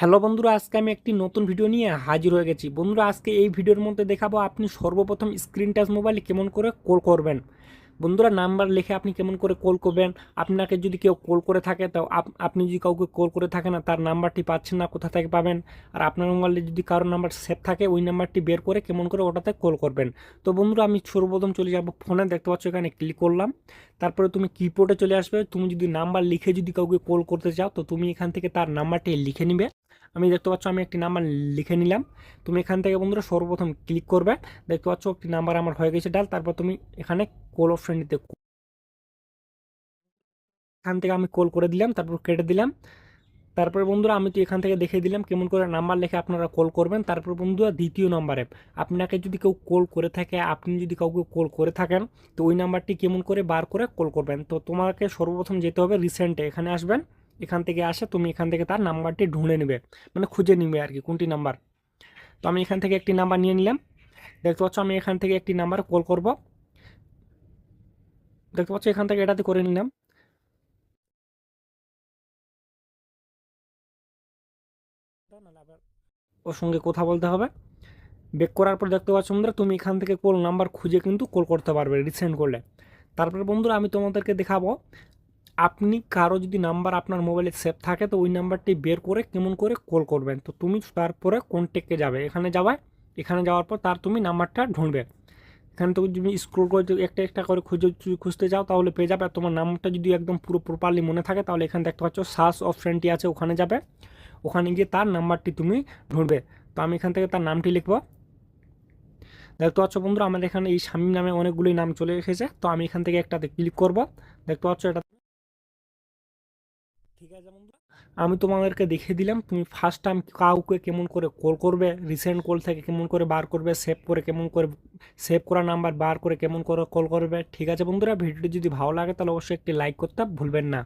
Hello বন্ধুরা, আজকে আমি একটি নতুন ভিডিও নিয়ে হাজির হয়ে গেছি। বন্ধুরা, আজকে এই ভিডিওর মধ্যে দেখাবো আপনি সর্বপ্রথম স্ক্রিন টাচ মোবাইল কেমন করে কল করবেন। বন্ধুরা নাম্বার লিখে আপনি কেমন করে কল করবেন। আপনাকে যদি কেউ কল করে থাকে তো আপ- আপনি যদি কাউকে কল করে থাকেন না, তার নাম্বারটি পাচ্ছেন না, কোথা থেকে পাবেন? আর আপনার মোবাইলে যদি কারোর নাম্বার সেভ থাকে, ওই নাম্বারটি বের করে কেমন করে ওটাতে কল করবেন। তো বন্ধুরা, আমি সর্বপ্রথম চলে যাব ফোনে দেখতে পাচ্ছ, এখানে ক্লিক করলাম। তারপরে তুমি কিবোর্ডে চলে আসবে। তুমি যদি নাম্বার লিখে যদি কাউকে কল করতে চাও, তো তুমি এখান থেকে তার নাম্বারটি লিখে নিবে। আমি দেখতে পাচ্ছ, আমি একটি নাম্বার লিখে নিলাম। তুমি এখান থেকে বন্ধুরা সর্বপ্রথম ক্লিক করবে। দেখতে পাচ্ছ, একটি নাম্বার আমার হয়ে গেছে ডাল। তারপর তুমি এখানে কল অপশন নিতে এখান থেকে আমি কল করে দিলাম, তারপর কেটে দিলাম। তারপরে বন্ধুরা, আমি তো এখান থেকে দেখে দিলাম কেমন করে নাম্বার লিখে আপনারা কল করবেন। তারপর বন্ধুরা, দ্বিতীয় নম্বরে আপনাকে যদি কেউ কল করে থাকে, আপনি যদি কাউকে কল করে থাকেন, তো ওই নাম্বারটি কেমন করে বার করে কল করবেন। তো তোমাকে সর্বপ্রথম যেতে হবে রিসেন্টে এখানে আসবেন। এখান থেকে আসে, তুমি এখান থেকে তার নাম্বারটি ঢুঁড়ে নেবে মানে খুঁজে নেবে আর কি, কোনটি নাম্বার। তো আমি এখান থেকে একটি নাম্বার নিয়ে নিলাম। দেখতে পাচ্ছ, আমি এখান থেকে একটি নাম্বার কল করব। দেখতে পাচ্ছ, এখান থেকে এটাতে করে নিলাম। ওর সঙ্গে কথা বলতে হবে। বেক করার পর দেখতে পাচ্ছ বন্ধুরা, তুমি এখান থেকে কল নাম্বার খুঁজে কিন্তু কল করতে পারবে রিসেন্ড করলে। তারপরে বন্ধুরা, আমি তোমাদেরকে দেখাবো, আপনি কারও যদি নাম্বার আপনার মোবাইলে সেভ থাকে, তো ওই নাম্বারটি বের করে কেমন করে কল করবেন। তো তুমি তারপরে কন্ট্যাক্টে যাবে। এখানে যাবে এখানে যাওয়ার পর তার তুমি নাম্বারটা ঢুঁড়বে। এখানে তো যদি স্ক্রোল করে একটা একটা করে খুঁজে খুঁজতে যাও, তাহলে পেয়ে যাবে। আর তোমার নামটা যদি একদম পুরো প্রপারলি মনে থাকে, তাহলে এখানে দেখতে পাচ্ছ সার্চ অপশানটি আছে, ওখানে যাবে। ওখানে গিয়ে তার নাম্বারটি তুমি ঢুঁড়বে তো আমি এখান থেকে তার নামটি লিখব। দেখতে পাচ্ছ বন্ধুরা, আমাদের এখানে এই স্বামী নামে অনেকগুলি নাম চলে এসেছে। তো আমি এখান থেকে একটাতে ক্লিক করব। দেখতে পাচ্ছ এটা ঠিক আছে বন্ধুরা? আমি তোমাদেরকে দেখিয়ে দিলাম, তুমি ফার্স্ট টাইম কাউকে কেমন করে কল করবে রিসেন্ট কল থেকে কেমন করে বার করবে সেভ করে কেমন করে সেভ করা নাম্বার বার করে কেমন করে কল করবে, ঠিক আছে বন্ধুরা? ভিডিওটি যদি ভালো লাগে তাহলে অবশ্যই একটি লাইক করতে ভুলবেন না।